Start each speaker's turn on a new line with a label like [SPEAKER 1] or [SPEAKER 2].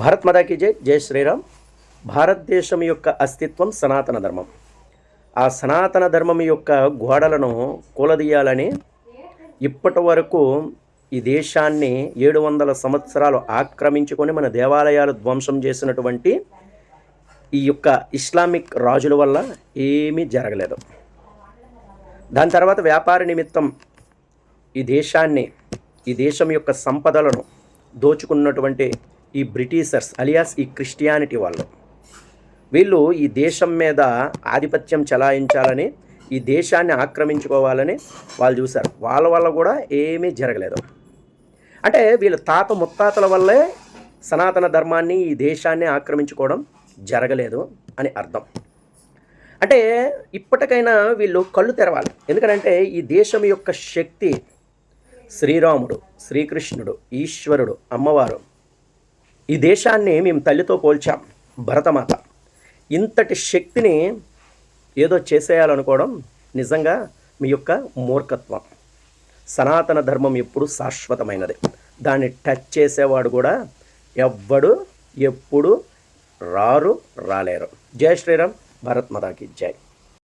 [SPEAKER 1] భారత్ మదాకి జై జై శ్రీరామ్. భారతదేశం యొక్క అస్తిత్వం సనాతన ధర్మం. ఆ సనాతన ధర్మం యొక్క గోడలను కూలదీయాలని ఇప్పటి వరకు ఈ దేశాన్ని ఏడు వందల సంవత్సరాలు ఆక్రమించుకొని మన దేవాలయాలు ధ్వంసం చేసినటువంటి ఈ యొక్క ఇస్లామిక్ రాజుల వల్ల ఏమీ జరగలేదు. దాని తర్వాత వ్యాపార నిమిత్తం ఈ దేశాన్ని ఈ దేశం యొక్క సంపదలను దోచుకున్నటువంటి ఈ బ్రిటిషర్స్ అలియాస్ ఈ క్రిస్టియానిటీ వాళ్ళు. వీళ్ళు ఈ దేశం మీద ఆధిపత్యం చెలాయించాలని ఈ దేశాన్ని ఆక్రమించుకోవాలని వాళ్ళు చూశారు. వాళ్ళ వల్ల కూడా ఏమీ జరగలేదు. అంటే వీళ్ళ తాత ముత్తాతల వల్లే సనాతన ధర్మాన్ని ఈ దేశాన్ని ఆక్రమించుకోవడం జరగలేదు అని అర్థం. అంటే ఇప్పటికైనా వీళ్ళు కళ్ళు తెరవాలి. ఎందుకంటే ఈ దేశం యొక్క శక్తి శ్రీరాముడు శ్రీకృష్ణుడు ఈశ్వరుడు అమ్మవారు ఈ దేశాన్ని మేము తల్లితో పోల్చాం భరతమాత. ఇంతటి శక్తిని ఏదో చేసేయాలనుకోవడం నిజంగా మీ యొక్క మూర్ఖత్వం. సనాతన ధర్మం ఎప్పుడు శాశ్వతమైనది. దాన్ని టచ్ చేసేవాడు కూడా ఎవ్వడు ఎప్పుడు రారు రాలేరు. జై శ్రీరామ్ భరతమాతాకి జై.